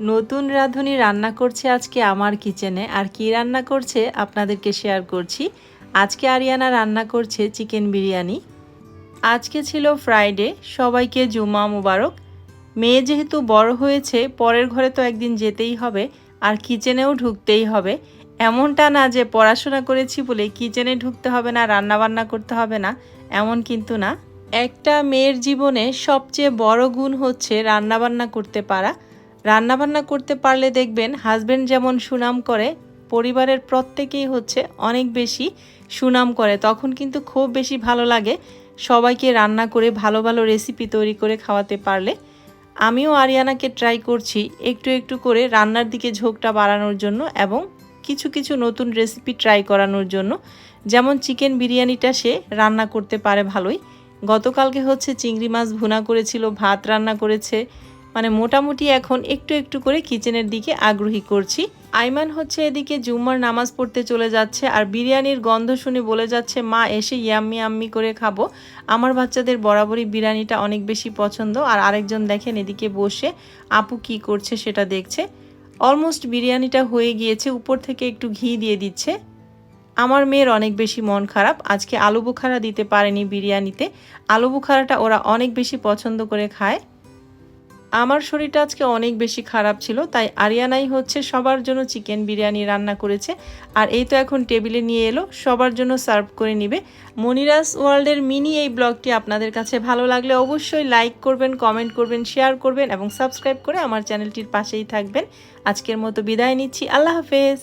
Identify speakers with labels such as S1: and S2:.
S1: নতুন রাঁধুনি রান্না করছে আজকে আমার কিচেনে, আর কি রান্না করছে আপনাদেরকে শেয়ার করছি। আজকে আরিয়ানা রান্না করছে চিকেন বিরিয়ানি। আজকে ছিল ফ্রাইডে সবাইকে জুমা মুবারক। মেয়ে যেহেতু বড় হয়েছে, পরের ঘরে তো একদিন যেতেই হবে, আর কিচেনেও ঢুকতেই হবে। এমনটা না যে পড়াশোনা করেছি বলে কিচেনে ঢুকতে হবে না রান্না বান্না করতে হবে না, এমন কিন্তু না। একটা মেয়ের জীবনে সবচেয়ে বড় গুণ হচ্ছে রান্নাবান্না করতে পারা। রান্নাবান্না করতে পারলে দেখবেন হাজবেন্ড যেমন সুনাম করে, পরিবারের প্রত্যেকেই হচ্ছে অনেক বেশি সুনাম করে। তখন কিন্তু খুব বেশি ভালো লাগে সবাইকে রান্না করে ভালো ভালো রেসিপি তৈরি করে খাওয়াতে পারলে। আমিও আরিয়ানাকে ট্রাই করছি একটু একটু করে রান্নার দিকে ঝোঁকটা বাড়ানোর জন্য এবং কিছু কিছু নতুন রেসিপি ট্রাই করানোর জন্য। যেমন চিকেন বিরিয়ানিটা সে রান্না করতে পারে ভালোই। গতকালকে হচ্ছে চিংড়ি মাছ ভুনা করেছিল, ভাত রান্না করেছে মানে মোটামুটি এখন একটু একটু করে কিচেনের দিকে আগ্রহী করছি। আইমান হচ্ছে এদিকে জুম্মার নামাজ পড়তে চলে যাচ্ছে আর বিরিয়ানির গন্ধ শুনে বলে যাচ্ছে, মা, এসে ইয়াম্মি আম্মি করে খাব। আমার বাচ্চাদের বরাবরই বিরিয়ানিটা অনেক বেশি পছন্দ আর আরেকজন দেখেন এদিকে বসে, আপু কি করছে সেটা দেখছে। অলমোস্ট বিরিয়ানিটা হয়ে গিয়েছে, উপর থেকে একটু ঘি দিয়ে দিচ্ছে। আমার মেয়ের অনেক বেশি মন খারাপ, আজকে আলু বুখারা দিতে পারেনি বিরিয়ানিতে। আলু বুখারাটা ওরা অনেক বেশি পছন্দ করে খায়। আমার শরীরটা আজকে অনেক বেশি খারাপ ছিল, তাই আরিয়ানাই হচ্ছে সবার জন্য চিকেন বিরিয়ানি রান্না করেছে। আর এই তো এখন টেবিলে নিয়ে এলো, সবার জন্য সার্ভ করে নিবে। মনিরাস ওয়ার্ল্ডের মিনি এই ব্লগটি আপনাদের কাছে ভালো লাগলে অবশ্যই লাইক করবেন, কমেন্ট করবেন, শেয়ার করবেন এবং সাবস্ক্রাইব করে আমার চ্যানেলটির পাশেই থাকবেন। আজকের মতো বিদায় নিচ্ছি, আল্লাহ হাফেজ।